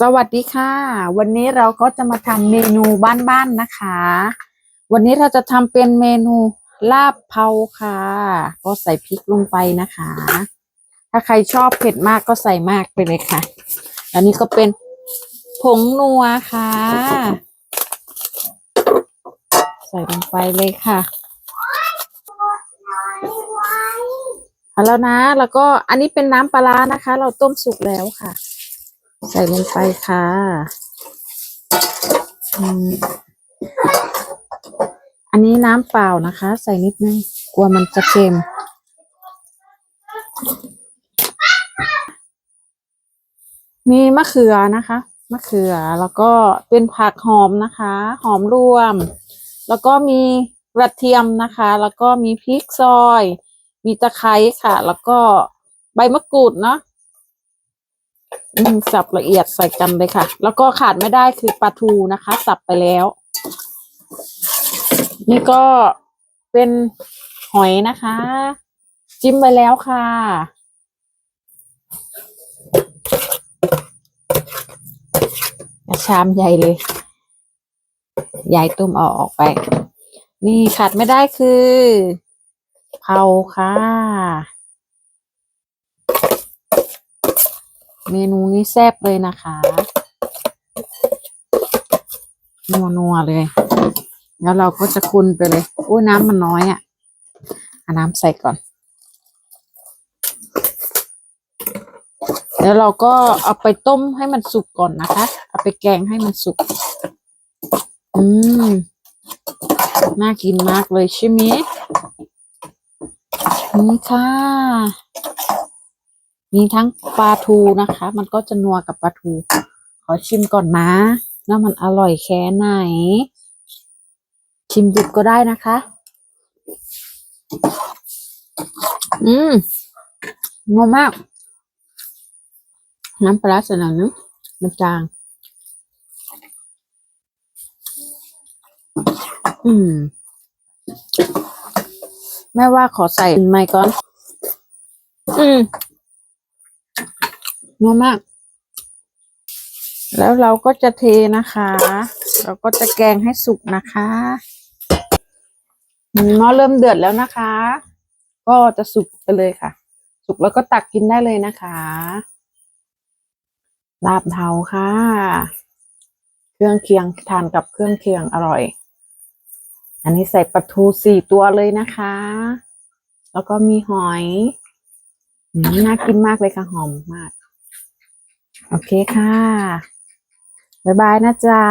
สวัสดีค่ะ วันนี้เราก็จะมาทำเมนูบ้านๆนะคะ วันนี้เราจะทำเป็นเมนูลาบเผาค่ะ ก็ใส่พริกลงไปนะคะ ถ้าใครชอบเผ็ดมากก็ใส่มากไปเลยค่ะ อันนี้ก็เป็นผงนัวค่ะ ใส่ลงไปเลยค่ะเอาแล้วนะ แล้วก็อันนี้เป็นน้ำปลาร้านะคะ เราต้มสุกแล้วค่ะ ใส่ลงไปค่ะอือันนี้น้ำเปล่านะคะ ใส่นิดนึงกลัวมันจะเค็มมีมะเขือนะคะ มะเขือแล้วก็เป็นผักหอมนะคะ หอมรวม แล้วก็มีกระเทียมนะคะ แล้วก็มีพริกซอย มีตะไคร้ค่ะ แล้วก็ใบมะกรูดเนาะ อืมสับละเอียดใส่กันเลยค่ะ แล้วก็ขาดไม่ได้คือปลาทูนะคะ สับไปแล้ว นี่ก็เป็นหอยนะคะ จิ้มไปแล้วค่ะ ชามใหญ่เลยยายตุ้มเอาออกไป นี่ขาดไม่ได้คือเผาค่ะ เมนูนี้แซ่บเลยนะคะ นัวนัวเลย แล้วเราก็จะคุณไปเลยโอ้ยน้ำมันน้อยอะ่ะเอาน้ำใส่ก่อน แล้วเราก็เอาไปต้มให้มันสุกก่อนนะคะ เอาไปแกงให้มันสุก อืม น่ากินมากเลยใช่ไหมนี่ค่ะ มีทั้งปลาทูนะคะ มันก็จะนัวกับปลาทู ขอชิมก่อนนะว่ามันอร่อยแค่ไหน ชิมดิบก็ได้นะคะ อืมนัวมาก น้ำปลาส่หน่อยนึงมันจาง อืม แม่ว่าขอใส่ไมค์ก่อน อืม นัวมาก แล้วเราก็จะเทนะคะ เราก็จะแกงให้สุกนะคะมหม้อเริ่มเดือดแล้วนะคะ ก็จะสุกไปเลยค่ะ สุกแล้วก็ตักกินได้เลยนะคะลาบเทาค่ะ เครื่องเคียงทานกับเครื่องเคียงอร่อย อันนี้ใส่ปลาทูสี่ตัวเลยนะคะ แล้วก็มีหอยน่ากินมากเลยค่ะหอมมาก โอเคค่ะ บ๊ายบายนะจ๊ะ